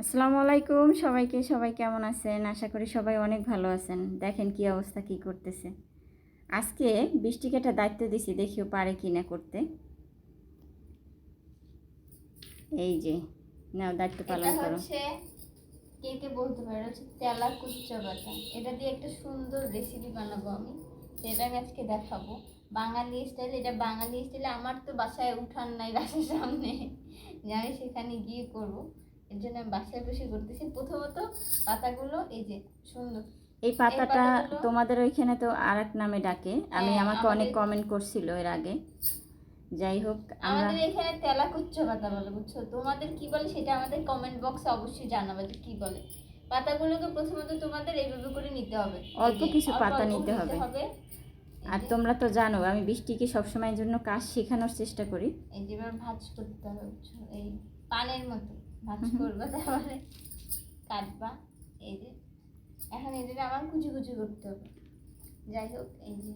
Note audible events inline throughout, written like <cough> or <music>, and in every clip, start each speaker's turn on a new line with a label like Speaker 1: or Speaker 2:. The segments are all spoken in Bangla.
Speaker 1: আসসালামু আলাইকুম। সবাইকে সবাই কেমন আছেন? আশা করি সবাই অনেক ভালো আছেন। দেখেন কি অবস্থা কি করতেছে। আজকে বৃষ্টিকে একটা দায়িত্ব দিছি দেখিও পারে কি না করতে। এই যে নাও দায়িত্ব পালন করো।
Speaker 2: কে কে বলতে পারে? হচ্ছে তেলা কুচ্চা বাটা। এটা দিয়ে একটা সুন্দর রেসিপি বানাবো আমি সেটা আমি আজকে দেখাবো। বাঙালি স্টাইল এটা বাঙালি স্টাইলে আমার তো বাসায় উঠান নাই বাসার সামনে। যে আমি সেখানে গিয়ে করব। এর জন্য আমি বাসায় বসে করতেছি প্রথমত পাতাগুলো এই যে সুন্দর।
Speaker 1: এই পাতাটা তোমাদের ওইখানে তো আর এক নামে ডাকে। আমি
Speaker 2: হ্যাঁ,
Speaker 1: আমাকে অনেক কমেন্ট করছিল এর আগে। যাই হোক
Speaker 2: আমাদের এখানে তেলা কুচ্চ পাতা বলে বুঝছ? তোমাদের কি বলে সেটা আমাদের কমেন্ট বক্সে অবশ্যই জানাবে যে কি বলে। পাতাগুলোকে প্রথমত তোমাদের এইভাবে করে নিতে হবে।
Speaker 1: অল্প কিছু পাতা নিতে হবে। আর তোমরা তো জানো আমি বৃষ্টিকে সবসময়ের জন্য কাজ শেখানোর চেষ্টা করি।
Speaker 2: এই যে এবার ভাজ করতে হবে এই পানের মতো। ভাজ
Speaker 1: হুম।
Speaker 2: তারপরে কাটবা, এই যে। এখন এদের আমার কুচি কুচি করতে হবে। যাই হোক, এই যে।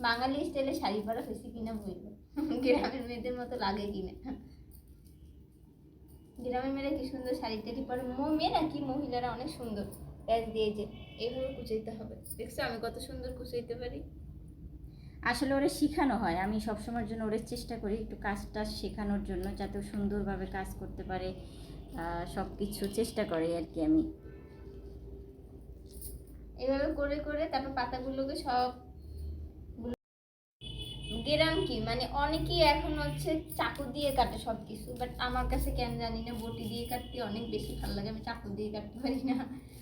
Speaker 2: বাঙালি স্টাইলে শাড়ি পরা হয়েছে কিনা বলব। গ্রামের মেয়েদের মতো লাগে কিনা। গ্রামের মেয়েরা কি সুন্দর শাড়ি টাড়ি পরে? মেয়েরা কি? মহিলারা অনেক সুন্দর। প্যাচ দিয়ে যে এইভাবে কুচাইতে হবে। দেখছ আমি কত সুন্দর কুচাইতে পারি?
Speaker 1: আসলে ওরে শেখানো হয়। আমি সবসময়ের জন্য ওরে চেষ্টা করি একটু কাজটা শেখানোর জন্য যাতে সুন্দরভাবে কাজ করতে পারে সব কিছু চেষ্টা করে আর কি আমি।
Speaker 2: এভাবে করে করে তারপর পাতাগুলোকে সব গ্রাম কি? মানে অনেকেই এখন হচ্ছে চাকু দিয়ে কাটে সব কিছু বাট আমার কাছে কেন জানি না, বটি দিয়ে কাটতে অনেক বেশি ভালো লাগে। আমি চাকু দিয়ে কাটতে পারি না।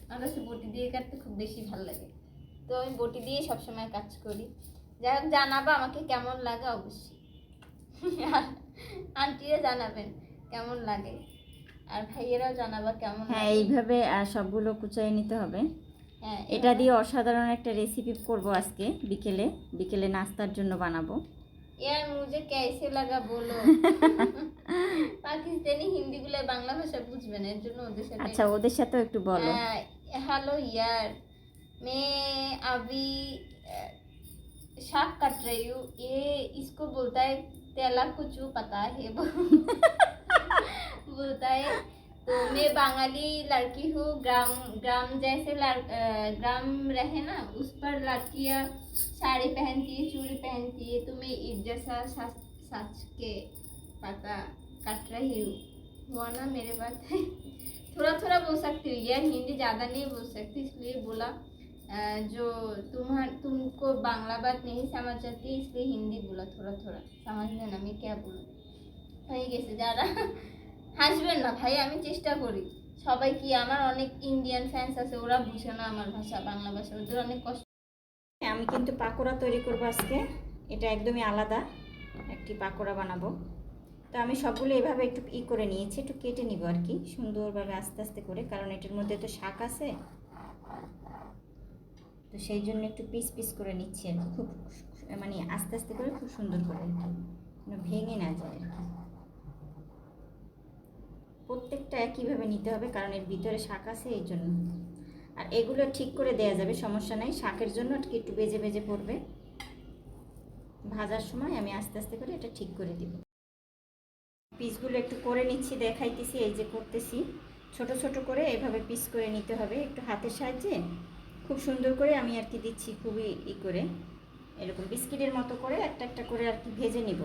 Speaker 2: আমার কাছে বটি দিয়ে কাটতে খুব বেশি ভালো লাগে। তো আমি বটি দিয়ে সবসময় কাজ করি। যাই হোক জানাবা আমাকে কেমন লাগে অবশ্যই আর আন্টিরা জানাবেন কেমন লাগে আর ভাইয়েরাও জানাবা কেমন
Speaker 1: হ্যাঁ
Speaker 2: লাগে
Speaker 1: এইভাবে আহ, সবগুলো কুচাই নিতে হবে
Speaker 2: হ্যাঁ
Speaker 1: এটা
Speaker 2: এভাবে-
Speaker 1: দিয়ে অসাধারণ একটা রেসিপি করব আজকে বিকেলে বিকেলে নাস্তার জন্য বানাবো
Speaker 2: यार मुझे कैसे लगा बोलो <laughs> পাকিস্তানি হিন্দি গুলো বাংলা ভাষা বুঝবে না এর জন্য ওদের সাথে
Speaker 1: আচ্ছা ওদের সাথেও একটু বলো
Speaker 2: हेलो यार मैं अभी अ, शाक कट रही हूँ। ये इसको बोलता है तेला कुचू पता है <laughs> बोलता है तो मैं बंगाली लड़की हूँ ग्राम ग्राम जैसे ग्राम रहे ना उस पर लड़कियाँ साड़ी पहनती है चूड़ी पहनती है तो मैं ईद जैसा सच के पता कट रही हूँ। हुआ ना मेरे पास <laughs> थोड़ा थोड़ा बोल सकती हूँ यार हिंदी ज़्यादा नहीं बोल सकती इसलिए बोला जो तुम्हार तुमको बांग्ला बात नहीं समझ आती इसलिए हिंदी बोला थोड़ा थोड़ा समझ लेना मैं क्या बोलूँ হয়ে গেছে যারা হাসবেন না ভাই আমি চেষ্টা করি সবাই কি আমার অনেক ইন্ডিয়ান ফ্যান্স আছে ওরা বুঝে না আমার ভাষা বাংলা ভাষা ওদের অনেক কষ্ট
Speaker 1: আমি কিন্তু পাকোড়া তৈরি করব আজকে এটা একদমই আলাদা একটি পাকোড়া বানাবো তো আমি সবগুলো এভাবে একটু ই করে নিয়েছি একটু কেটে নিব আর কি সুন্দরভাবে আস্তে আস্তে করে কারণ এটার মধ্যে তো শাক আছে তো সেই জন্য একটু পিস পিস করে নিচ্ছি আর খুব মানে আস্তে আস্তে করে খুব সুন্দর করে আর কি। ভেঙে না যায় আর কি। প্রত্যেকটা একইভাবে নিতে হবে কারণ এর ভিতরে শাক আছে এই জন্য। আর এগুলো ঠিক করে দেয়া যাবে, সমস্যা নাই। শাকের জন্য আর কি একটু বেজে বেজে পড়বে। ভাজার সময় আমি আস্তে আস্তে করে এটা ঠিক করে দিব। পিসগুলো একটু করে নিচ্ছি, দেখাইতেছি, এই যে করতেছি। ছোট ছোট করে এভাবে পিস করে নিতে হবে। একটু হাতের সাহায্যে খুব সুন্দর করে আমি আর কি দিচ্ছি খুবই ই করে। এরকম বিস্কিটের মতো করে একটা একটা করে আর কি ভেজে নিব।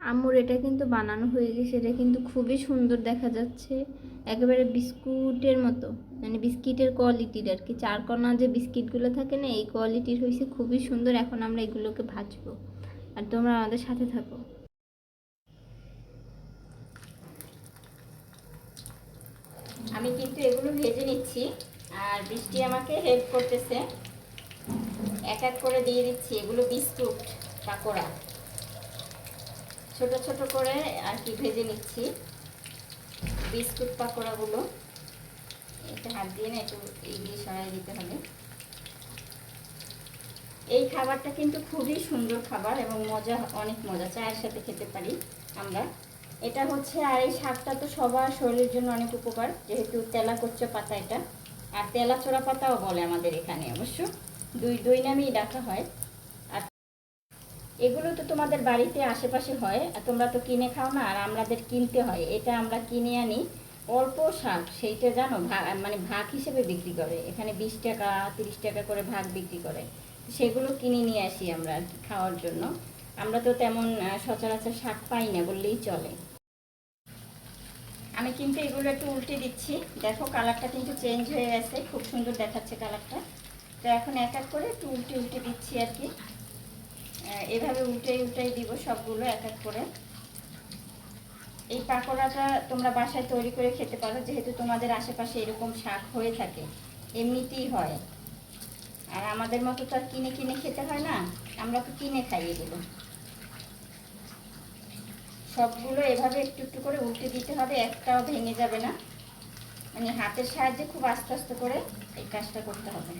Speaker 2: আম্মুর এটা কিন্তু বানানো হয়ে গেছে, এটা কিন্তু খুবই সুন্দর দেখা যাচ্ছে। একেবারে বিস্কুটের মতো মানে বিস্কিটের কোয়ালিটির আর কি। চারকোনা যে বিস্কিটগুলো থাকে না, এই কোয়ালিটির হয়েছে, খুবই সুন্দর। এখন আমরা এগুলোকে ভাজবো। আর তোমরা আমাদের সাথে থাকো।
Speaker 1: আমি কিন্তু এগুলো ভেজে নিচ্ছি, আর বৃষ্টি আমাকে হেল্প করতেছে। এক এক করে দিয়ে দিচ্ছি, এগুলো বিস্কুট, পাকোড়া। ছোট ছোট করে আর কি ভেজে নিচ্ছি। বিস্কুট, পাকোড়াগুলো। এটা হাত দিয়ে না একটু এগিয়ে সরাই দিতে হবে। এই খাবারটা কিন্তু খুবই সুন্দর খাবার এবং মজা, অনেক মজা। চায়ের সাথে খেতে পারি আমরা। এটা হচ্ছে আর এই শাকটা তো সবার শরীরের জন্য অনেক উপকার, যেহেতু তেলা করছে পাতা এটা। আর তেলা চোরা পাতাও বলে আমাদের এখানে অবশ্য। দুই দুই নামেই ডাকা হয়। আর এগুলো তো তোমাদের বাড়িতে আশেপাশে হয়, আর তোমরা তো কিনে খাও না, আর আমাদের কিনতে হয়। এটা আমরা কিনে আনি অল্প শাক, সেইটা জানো? ভা- মানে ভাগ হিসেবে বিক্রি করে। এখানে বিশ টাকা, তিরিশ টাকা করে ভাগ বিক্রি করে। সেগুলো কিনে নিয়ে আসি আমরা খাওয়ার জন্য। আমরা তো তেমন সচরাচর শাক পাই না বললেই চলে। আমি কিন্তু এগুলো একটু উল্টে দিচ্ছি। দেখো কালারটা কিন্তু চেঞ্জ হয়ে গেছে। খুব সুন্দর দেখাচ্ছে কালারটা। তো এখন এক এক করে একটু উল্টে উল্টে দিচ্ছি আর কি। এভাবে উল্টে উল্টাই দিব সবগুলো এক এক করে। এই পাকোড়াটা তোমরা বাসায় তৈরি করে খেতে পারো। যেহেতু তোমাদের আশেপাশে এরকম শাক হয়ে থাকে, এমনিতেই হয়। আর আমাদের মতো তো আর কিনে কিনে খেতে হয় না। আমরা তো কিনে খাই এগুলো সবগুলো এভাবে একটু একটু করে উল্টে দিতে হবে, একটাও ভেঙে যাবে না। মানে হাতের সাহায্যে খুব আস্তে আস্তে করে এই কাজটা করতে হবে।